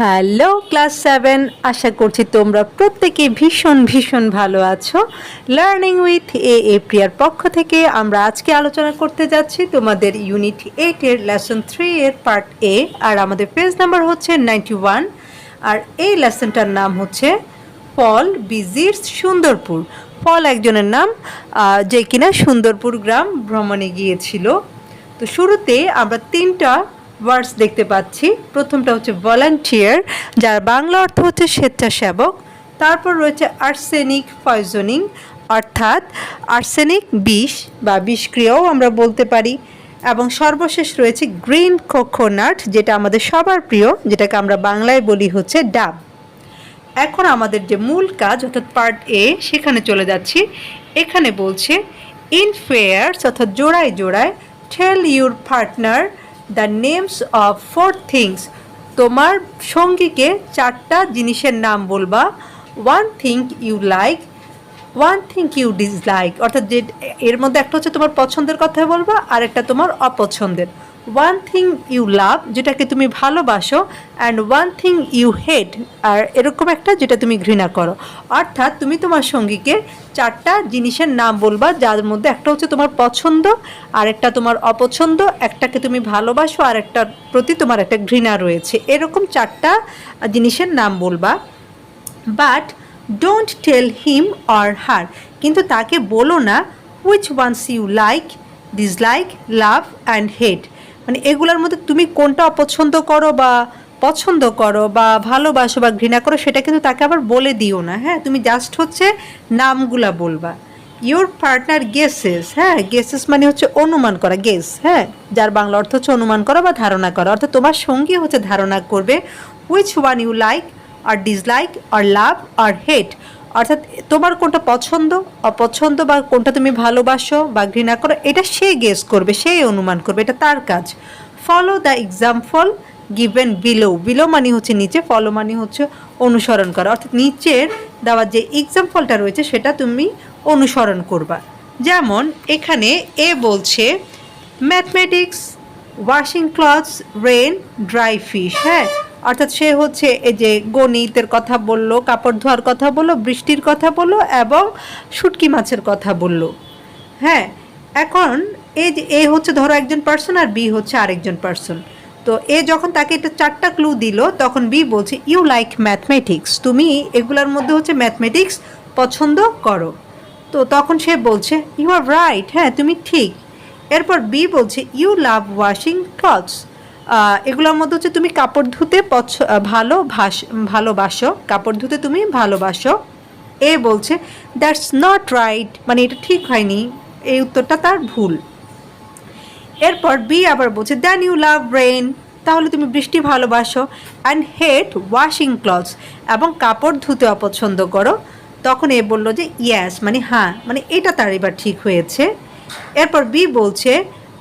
Hello, class seven. আশা করছি তোমরা প্রত্যেকে ভীষণ ভীষণ ভালো আছো। লার্নিং উইথ এ এ প্রিয়ার পক্ষ থেকে আমরা আজকে আলোচনা করতে যাচ্ছি তোমাদের ইউনিট এইট এর লেসন থ্রি এর পার্ট এ আর আমাদের পেজ নাম্বার হচ্ছে নাইনটি ওয়ান আর এই লেসনটার নাম হচ্ছে ফল বিজির সুন্দরপুর। ফল একজনের নাম যে কিনা সুন্দরপুর গ্রাম ভ্রমণে গিয়েছিল। তো শুরুতে আমরা তিনটা ওয়ার্ডস দেখতে পাচ্ছি। প্রথমটা হচ্ছে ভলান্টিয়ার, যার বাংলা অর্থ হচ্ছে স্বেচ্ছাসেবক। তারপর রয়েছে আর্সেনিক পয়জনিং, অর্থাৎ আর্সেনিক বিষ বা বিষক্রিয়াও আমরা বলতে পারি। এবং সর্বশেষ রয়েছে গ্রিন কোকোনাট, যেটা আমাদের সবার প্রিয়, যেটাকে আমরা বাংলায় বলি হচ্ছে ডাব। এখন আমাদের যে মূল কাজ, অর্থাৎ পার্ট এ, সেখানে চলে যাচ্ছি। এখানে বলছে ইন ফেয়ার্স অর্থাৎ জোড়ায় জোড়ায় tell your partner the names of four things তোমার সঙ্গীকে চারটা জিনিসের নাম বলবা। One thing you like one thing you dislike অর্থাৎ যে এর মধ্যে একটা হচ্ছে তোমার পছন্দের কথা বলবা আর একটা তোমার অপছন্দের। ওয়ান থিং ইউ লাভ যেটাকে তুমি ভালোবাসো and one thing you hate আর এরকম একটা যেটা তুমি ঘৃণা করো। অর্থাৎ তুমি তোমার সঙ্গীকে চারটা জিনিসের নাম বলবা, যার মধ্যে একটা হচ্ছে তোমার পছন্দ, আর একটা তোমার অপছন্দ, একটাকে তুমি ভালোবাসো, আর একটার প্রতি তোমার একটা ঘৃণা রয়েছে। এরকম চারটা জিনিসের নাম বলবা। But don't tell him or her কিন্তু তাকে বলো না which ones you like dislike love and hate মানে এগুলোর মধ্যে তুমি কোনটা অপছন্দ করো বা পছন্দ করো বা ভালোবাসো বা ঘৃণা করো, সেটা কিন্তু তাকে আবার বলে দিও না। হ্যাঁ তুমি জাস্ট হচ্ছে নামগুলা বলবা। ইওর পার্টনার গেসেস হ্যাঁ গেসেস মানে হচ্ছে অনুমান করা গেস হ্যাঁ যার বাংলা অর্থ হচ্ছে অনুমান করা বা ধারণা করা। অর্থাৎ তোমার সঙ্গী হচ্ছে ধারণা করবে হুইচ ওয়ান ইউ লাইক আর ডিসলাইক আর লাভ আর হেট অর্থাৎ তোমার কোনটা পছন্দ, অপছন্দ, বা কোনটা তুমি ভালোবাসো বা ঘৃণা করো, এটা সে গেস করবে, সে অনুমান করবে, এটা তার কাজ। Follow the example given below below মানে হচ্ছে নিচে ফলো মানে হচ্ছে অনুসরণ করা। অর্থাৎ নিচের দেওয়ার যে এক্সাম্পলটা রয়েছে, সেটা তুমি অনুসরণ করবা। যেমন, এখানে এ বলছে mathematics washing clothes rain dry fish হ্যাঁ? অর্থাৎ সে হচ্ছে এই যে গণিতের কথা বলল, কাপড় ধোয়ার কথা বলল, বৃষ্টির কথা বলল এবং শুটকি মাছের কথা বলল। হ্যাঁ এখন এই যে এ হচ্ছে ধরো একজন পার্সন আর বি হচ্ছে আরেকজন পার্সন তো এ যখন তাকে এটা চারটা ক্লু দিল, তখন বি বলছে ইউ লাইক ম্যাথমেটিক্স তুমি এগুলোর মধ্যে হচ্ছে ম্যাথমেটিক্স পছন্দ করো। তো তখন সে বলছে ইউ আর রাইট হ্যাঁ তুমি ঠিক। এরপর বি বলছে ইউ লাভ ওয়াশিং ক্লথস এগুলোর মধ্যে হচ্ছে তুমি কাপড় ধুতে পছ ভালো ভাস ভালোবাসো। কাপড় ধুতে তুমি ভালোবাসো। এ বলছে দ্যাটস নট রাইট মানে এটা ঠিক হয়নি। এই উত্তরটা তার ভুল। এরপর বি আবার বলছে দ্যান ইউ লাভ রেন তাহলে তুমি বৃষ্টি ভালোবাসো। অ্যান্ড হেট ওয়াশিং ক্লথস এবং কাপড় ধুতে অপছন্দ করো। তখন এ বলল যে ইয়াস মানে হ্যাঁ মানে এটা তার এবার ঠিক হয়েছে। এরপর বি বলছে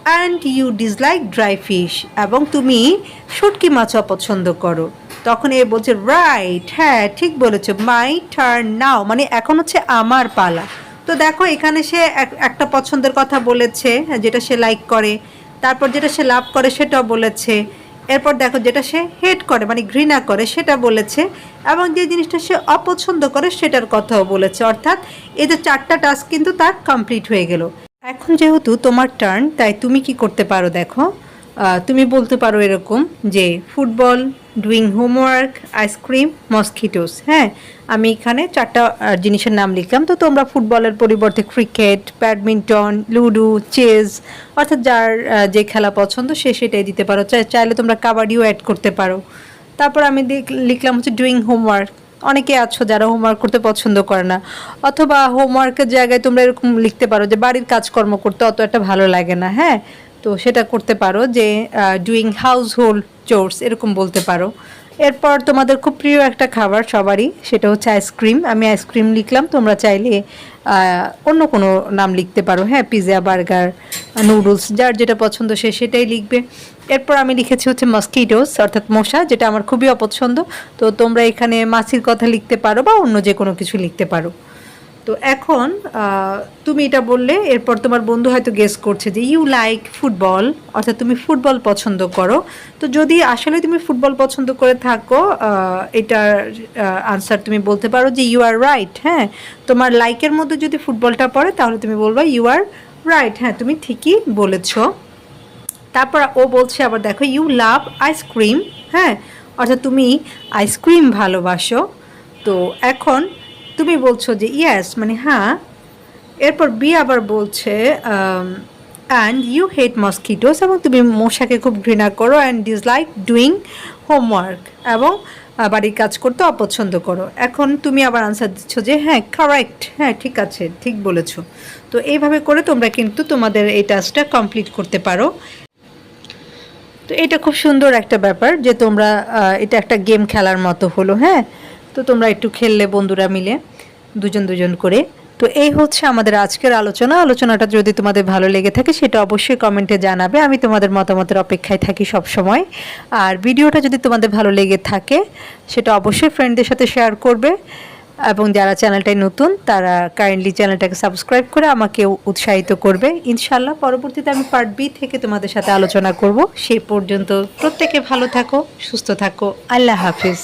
and you dislike dry fish এবং তুমি শুটকি মাছ অপছন্দ করো। তখন এ বলছে রাইট হ্যাঁ ঠিক বলেছ। মাই টার্ন নাও মানে এখন হচ্ছে আমার পালা। তো দেখো, এখানে সে এক- একটা পছন্দের কথা বলেছে, যেটা সে লাইক করে। তারপর যেটা সে লাভ করে, সেটাও বলেছে। এরপর দেখো, যেটা সে হেট করে মানে ঘৃণা করে, সেটা বলেছে। এবং যে জিনিসটা সে অপছন্দ করে, সেটার কথাও বলেছে। অর্থাৎ এই যে চারটা টাস্ক কিন্তু তার কমপ্লিট হয়ে গেল। এখন যেহেতু তোমার টার্ন তাই তুমি কি করতে পারো দেখো? তুমি বলতে পারো এরকম যে football doing homework ice cream mosquitoes হ্যাঁ? আমি এখানে চারটা জিনিসের নাম লিখলাম। তো তোমরা ফুটবলের পরিবর্তে ক্রিকেট ব্যাডমিন্টন লুডো চেস অর্থাৎ যার যে খেলা পছন্দ সে সেটাই দিতে পারো। চাই- চাইলে তোমরা কাবাডিও অ্যাড করতে পারো। তারপর আমি লিখলাম হচ্ছে ডুইং হোমওয়ার্ক অনেকে আছো যারা হোমওয়ার্ক করতে পছন্দ করে না। অথবা হোমওয়ার্কের জায়গায় তোমরা এরকম লিখতে পারো যে বাড়ির কাজকর্ম করতে অত একটা ভালো লাগে না হ্যাঁ? তো সেটা করতে পারো যে ডুইং হাউস হোল্ড চোর্স এরকম বলতে পারো। এরপর তোমাদের খুব প্রিয় একটা খাবার সবারই, সেটা হচ্ছে আইসক্রিম আমি আইসক্রিম লিখলাম, তোমরা চাইলে অন্য কোনো নাম লিখতে পারো হ্যাঁ? পিৎজা বার্গার নুডলস যার যেটা পছন্দ সে সেটাই লিখবে। এরপর আমি লিখেছি হচ্ছে মস্কিটোস অর্থাৎ মশা, যেটা আমার খুবই অপছন্দ। তো তোমরা এখানে মাছির কথা লিখতে পারো বা অন্য যে কোনো কিছু লিখতে পারো। তো এখন তুমি এটা বললে, এরপর তোমার বন্ধু হয়তো গেস করছে যে ইউ লাইক ফুটবল অর্থাৎ তুমি ফুটবল পছন্দ করো। তো যদি আসলে তুমি ফুটবল পছন্দ করে থাকো এটার আনসার তুমি বলতে পারো যে ইউ আর রাইট হ্যাঁ? তোমার লাইকের মধ্যে যদি ফুটবলটা পড়ে, তাহলে তুমি বলবা ইউ আর রাইট হ্যাঁ তুমি ঠিকই বলেছ। তারপর ও বলছে আবার দেখো ইউ লাভ আইসক্রিম হ্যাঁ অর্থাৎ তুমি আইসক্রিম ভালোবাসো। তো এখন তুমি বলছো যে ইয়েস মানে হ্যাঁ। এরপর বি আবার বলছে অ্যান্ড ইউ হেট মসকিটোস এবং তুমি মশাকে খুব ঘৃণা করো অ্যান্ড ডিসলাইক ডুইং হোমওয়ার্ক এবং বাড়ির কাজ করতে অপছন্দ করো। এখন তুমি আবার আনসার দিচ্ছ যে হ্যাঁ কারেক্ট হ্যাঁ ঠিক আছে, ঠিক বলেছ। তো এইভাবে করে তোমরা কিন্তু তোমাদের এই টাস্কটা কমপ্লিট করতে পারো। তো এটা খুব সুন্দর একটা ব্যাপার যে তোমরা এটা একটা গেম খেলার মতো হলো হ্যাঁ? তো তোমরা একটু খেললে বন্ধুরা মিলে, দুজন দুজন করে। তো এই হচ্ছে আমাদের আজকের আলোচনা। আলোচনাটা যদি তোমাদের ভালো লেগে থাকে, সেটা অবশ্যই কমেন্টে জানাবে। আমি তোমাদের মতামতের অপেক্ষায় থাকি সব সময় আর ভিডিওটা যদি তোমাদের ভালো লেগে থাকে, সেটা অবশ্যই ফ্রেন্ডদের সাথে শেয়ার করবে। এবং যারা চ্যানেলটায় নতুন, তারা কাইন্ডলি চ্যানেলটাকে সাবস্ক্রাইব করে আমাকে উৎসাহিত করবে। ইনশাল্লাহ পরবর্তীতে আমি পার্ট বি থেকে তোমাদের সাথে আলোচনা করব। সেই পর্যন্ত প্রত্যেকে ভালো থাকো, সুস্থ থাকো। আল্লাহ হাফিজ।